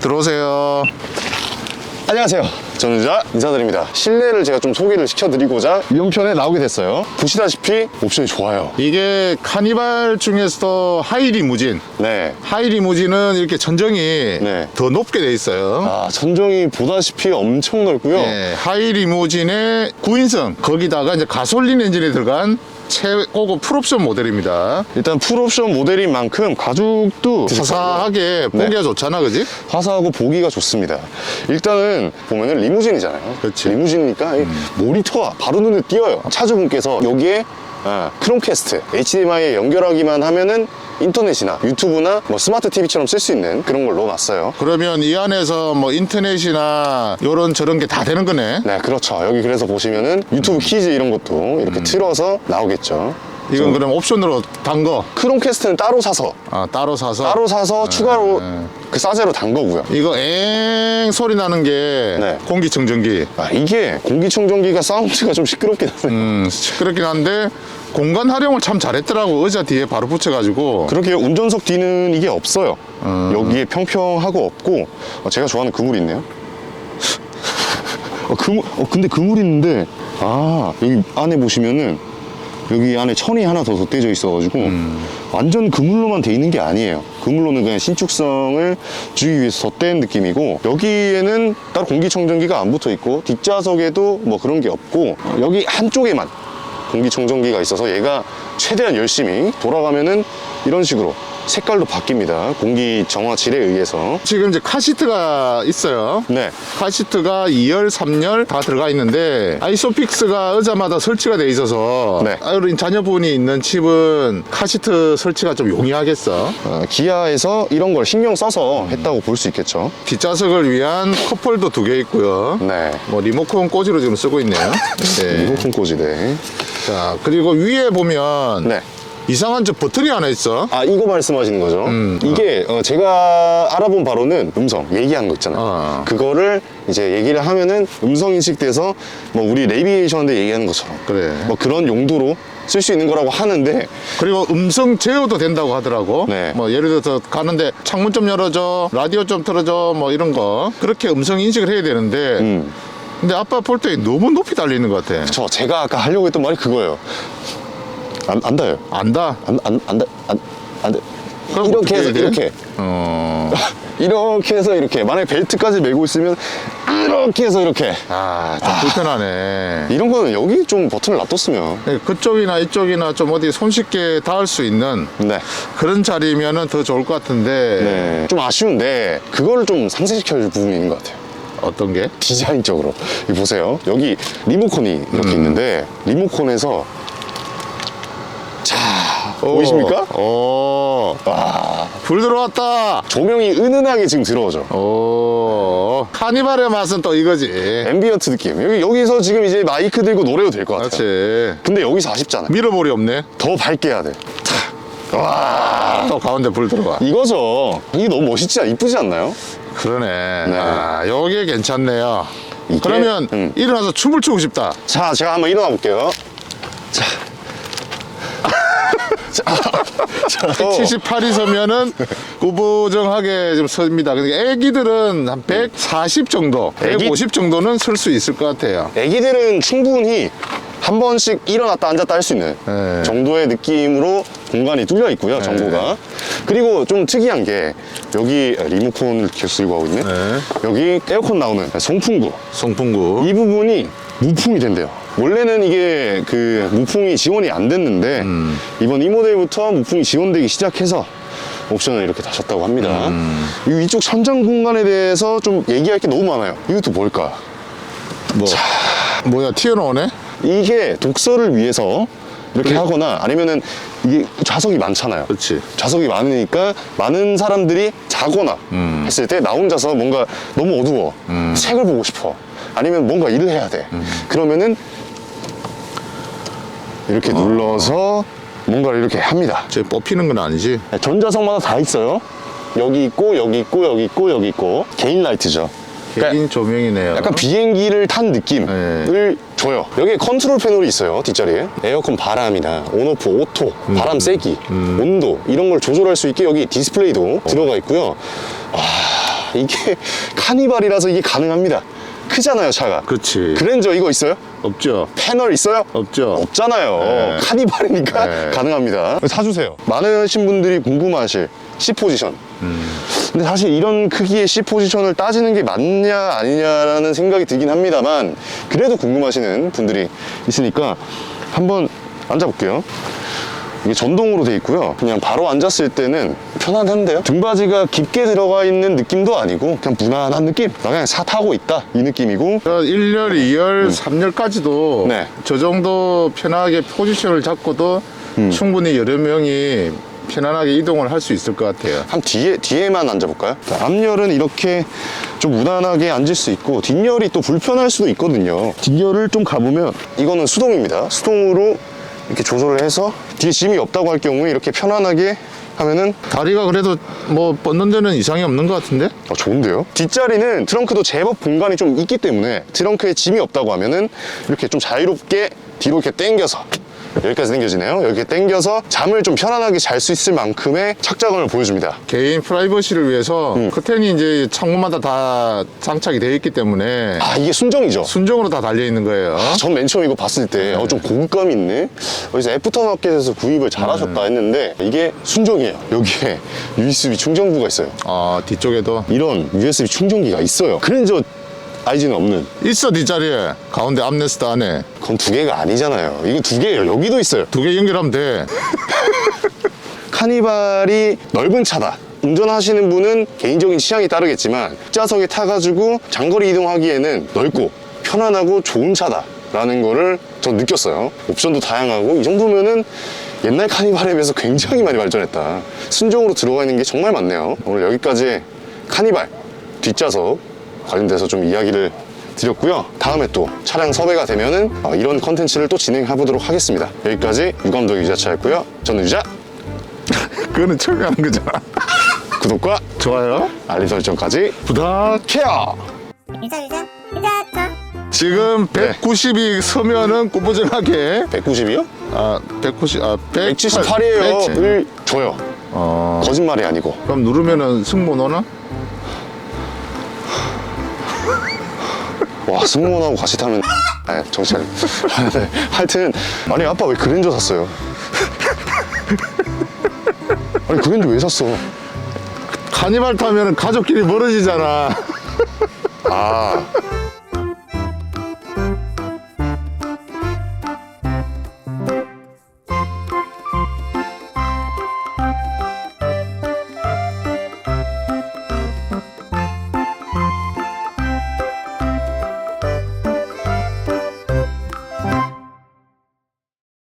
들어오세요. 안녕하세요. 유자 인사드립니다. 실내를 제가 좀 소개를 시켜드리고자 이번 편에 나오게 됐어요. 보시다시피 옵션이 좋아요. 이게 카니발 중에서도 하이 리무진. 네. 하이 리무진은 이렇게 천정이 네. 더 높게 돼 있어요. 아, 전정이 보다시피 엄청 넓고요. 네, 하이 리무진의 9인승 거기다가 이제 가솔린 엔진이 들어간 최고급 풀옵션 모델입니다. 일단 풀옵션 모델인 만큼 가죽도 화사하게 보기가 좋잖아, 그지? 화사하고 보기가 좋습니다. 일단은 보면은 리무진이잖아요. 그치. 리무진이니까 이 모니터가 바로 눈에 띄어요. 차주분께서 여기에 아, 크롬캐스트, HDMI에 연결하기만 하면은 인터넷이나 유튜브나 뭐 스마트 TV처럼 쓸 수 있는 그런 걸 넣어놨어요. 그러면 이 안에서 뭐 인터넷이나 요런 저런 게 다 되는 거네. 네, 그렇죠. 여기 그래서 보시면은 유튜브 키즈 이런 것도 이렇게 틀어서 나오겠죠. 이건 그럼 옵션으로 단 거. 크롬캐스트는 따로 사서 아, 따로 사서. 따로 사서 추가로 그 싸제로 단 거고요. 이거 엥 소리 나는 게 네. 공기 청정기. 아, 이게 공기청정기가 사운드가 좀 시끄럽긴 하네요. 음, 시끄럽긴 한데 공간 활용을 참 잘했더라고. 의자 뒤에 바로 붙여가지고. 그렇게 운전석 뒤는 이게 없어요. 여기에 평평하고 없고 어, 제가 좋아하는 그물이 있네요. 어, 그물, 어, 근데 그물이 있는데 아 여기 안에 보시면은 여기 안에 천이 하나 더 덧대져 있어가지고 완전 그물로만 돼 있는 게 아니에요. 그물로는 그냥 신축성을 주기 위해서 덧댄 느낌이고 여기에는 따로 공기청정기가 안 붙어 있고 뒷좌석에도 뭐 그런 게 없고 여기 한쪽에만 공기청정기가 있어서 얘가 최대한 열심히 돌아가면은 이런 식으로 색깔도 바뀝니다. 공기 정화질에 의해서. 지금 이제 카시트가 있어요. 네. 카시트가 2열, 3열 다 들어가 있는데 아이소픽스가 의자마다 설치가 돼 있어서 네. 어린 자녀분이 있는 집은 카시트 설치가 좀 용이하겠어. 어, 기아에서 이런 걸 신경 써서 했다고 볼 수 있겠죠. 뒷좌석을 위한 컵홀더 두개 있고요. 네. 뭐 리모컨 꽂이로 지금 쓰고 있네요. 네. 리모컨 꽂이네. 자 그리고 위에 보면 네. 이상한 저 버튼이 하나 있어. 아, 이거 말씀하시는 거죠? 음. 이게 어, 제가 알아본 바로는 음성, 얘기하는 거 있잖아요. 어. 그거를 이제 얘기를 하면은 음성 인식돼서 뭐 우리 내비게이션한테 얘기하는 것처럼 그래. 뭐 그런 용도로 쓸 수 있는 거라고 하는데 그리고 음성 제어도 된다고 하더라고. 네. 뭐 예를 들어서 가는데 창문 좀 열어줘, 라디오 좀 틀어줘, 뭐 이런 거 그렇게 음성 인식을 해야 되는데. 음. 근데 아빠 볼 때 너무 높이 달리는 것 같아. 저 제가 아까 하려고 했던 말이 그거예요. 안, 안 닿아요. 안다. 안, 안, 안 닿, 안, 안 닿. 그럼 이렇게 어떻게 해서 해야 돼? 이렇게. 어. 이렇게 해서 이렇게. 만약에 벨트까지 메고 있으면 이렇게 해서 이렇게. 아, 좀 불편하네. 이런 거는 여기 좀 버튼을 놔뒀으면. 네, 그쪽이나 이쪽이나 좀 어디 손쉽게 닿을 수 있는 네. 그런 자리면은 더 좋을 것 같은데 네. 좀 아쉬운데 그거를 좀 상쇄시켜줄 부분이 있는 것 같아요. 어떤 게? 디자인적으로. 이 보세요. 여기 리모컨이 이렇게 있는데 리모컨에서 자 보이십니까? 오, 와불 들어왔다. 조명이 은은하게 지금 들어오죠. 오, 카니발의 맛은 또 이거지. 앰비언트 느낌. 여기 여기서 지금 이제 마이크 들고 노래도 될 것 같아요. 그렇지. 근데 여기서 아쉽잖아 요. 밀어볼이 없네. 더 밝게 해야 돼. 와또 가운데 불 들어와. 이거죠. 이게 너무 멋있지 않, 이쁘지 않나요? 그러네. 네. 아, 요게 괜찮네요. 이게? 그러면 음. 일어나서 춤을 추고 싶다. 자, 제가 한번 일어나 볼게요. 자. 자. 자. 어. 78이 서면은 구부정하게 좀 섭니다. 근데 애기들은 한 140 정도, 애기? 150 정도는 설 수 있을 것 같아요. 애기들은 충분히 한 번씩 일어났다 앉았다 할 수 있는 네. 정도의 느낌으로 공간이 뚫려 있고요, 정보가. 그리고 좀 특이한 게 여기 리모컨을 이렇게 쓰고 하고 있네. 네. 여기 에어컨 나오는 송풍구. 송풍구. 이 부분이 무풍이 된대요. 원래는 이게 그 무풍이 지원이 안 됐는데 음. 이번 이 모델부터 무풍이 지원되기 시작해서 옵션을 이렇게 다셨다고 합니다. 음. 이 이쪽 천장 공간에 대해서 좀 얘기할 게 너무 많아요. 이것도 뭘까? 뭐, 뭐야, 튀어나오네? 이게 독서를 위해서 이렇게 하거나 아니면은 이게 좌석이 많잖아요. 그렇지. 좌석이 많으니까 많은 사람들이 자거나 음. 했을 때 나 혼자서 뭔가 너무 어두워. 책을 보고 싶어. 아니면 뭔가 일을 해야 돼. 음. 그러면은 이렇게 눌러서 뭔가를 이렇게 합니다. 저 뽑히는 건 아니지. 전좌석마다 다 있어요. 여기 있고 여기 있고 여기 있고 여기 있고 개인 라이트죠. 그러니까 개인 조명이네요. 약간 비행기를 탄 느낌을 줘요. 여기에 컨트롤 패널이 있어요, 뒷자리에. 에어컨 바람이나 온오프, 오토, 바람 세기, 온도, 이런 걸 조절할 수 있게 여기 디스플레이도 들어가 있고요. 와, 이게 카니발이라서 이게 가능합니다. 크잖아요, 차가. 그렇지. 그랜저 이거 있어요? 없죠. 패널 있어요? 없죠. 없잖아요. 네. 카니발이니까 네. 가능합니다. 사주세요. 많으신 분들이 궁금하실 C 포지션. 근데 사실 이런 크기의 C 포지션을 따지는 게 맞냐 아니냐라는 생각이 들긴 합니다만 그래도 궁금하시는 분들이 있으니까 한번 앉아볼게요. 이게 전동으로 돼 있고요. 그냥 바로 앉았을 때는 편안한데요. 등받이가 깊게 들어가 있는 느낌도 아니고 그냥 무난한 느낌. 나 그냥 차 타고 있다 이 느낌이고 1열, 2열, 3열까지도 네. 저 정도 편하게 포지션을 잡고도 충분히 여러 명이 편안하게 이동을 할 수 있을 것 같아요. 한 뒤에 뒤에만 앉아볼까요? 자, 앞열은 이렇게 좀 무난하게 앉을 수 있고 뒷열이 또 불편할 수도 있거든요. 뒷열을 좀 가보면 이거는 수동입니다. 수동으로 이렇게 조절을 해서 뒤에 짐이 없다고 할 경우에 이렇게 편안하게 하면은 다리가 그래도 뭐 뻗는 데는 이상이 없는 것 같은데? 아, 좋은데요? 뒷자리는 트렁크도 제법 공간이 좀 있기 때문에 트렁크에 짐이 없다고 하면은 이렇게 좀 자유롭게 뒤로 이렇게 당겨서 여기까지 당겨지네요. 이렇게 당겨서 잠을 좀 편안하게 잘 수 있을 만큼의 착장감을 보여줍니다. 개인 프라이버시를 위해서 커튼이 이제 창문마다 다 장착이 되어 있기 때문에 아 이게 순정이죠? 순정으로 다 달려 있는 거예요. 전맨 처음 이거 봤을 때, 어, 좀 고급감 있네? 어디서 애프터마켓에서 구입을 잘하셨다 했는데, 이게 순정이에요. 여기에 USB 충전구가 있어요. 아 뒤쪽에도 이런 USB 충전기가 있어요. 그랜저 아이즈는 없는. 있어 뒷자리에 가운데 암레스트 안에 그건 두 개가 아니잖아요. 이거 두 개예요. 여기도 있어요. 두 개 연결하면 돼. 카니발이 넓은 차다. 운전하시는 분은 개인적인 취향이 따르겠지만 뒷좌석에 타가지고 장거리 이동하기에는 넓고 편안하고 좋은 차다 라는 거를 전 느꼈어요. 옵션도 다양하고 이 정도면은 옛날 카니발에 비해서 굉장히 많이 발전했다. 순정으로 들어가 있는 게 정말 많네요. 오늘 여기까지 카니발 뒷좌석 관련돼서 좀 이야기를 드렸고요. 다음에 또 차량 섭외가 되면은 어, 이런 컨텐츠를 또 진행해 보도록 하겠습니다. 여기까지 유감독 유자차였고요. 저는 유자 그거는 처음에 한 거잖아. 구독과 좋아요. 알림 설정까지 부탁해요. 유자 유자 유자차 지금 네. 190이 서면은 꾸부정하게 190이요? 아 190, 아 100, 178이에요. 을 줘요. 어 거짓말이 아니고. 그럼 누르면은 승모 오나? 와 승무원하고 같이 타면 아 정신 차려. 네. 하여튼 아니 아빠 왜 그랜저 샀어요? 아니 그랜저 왜 샀어? 카니발 타면은 가족끼리 멀어지잖아. 아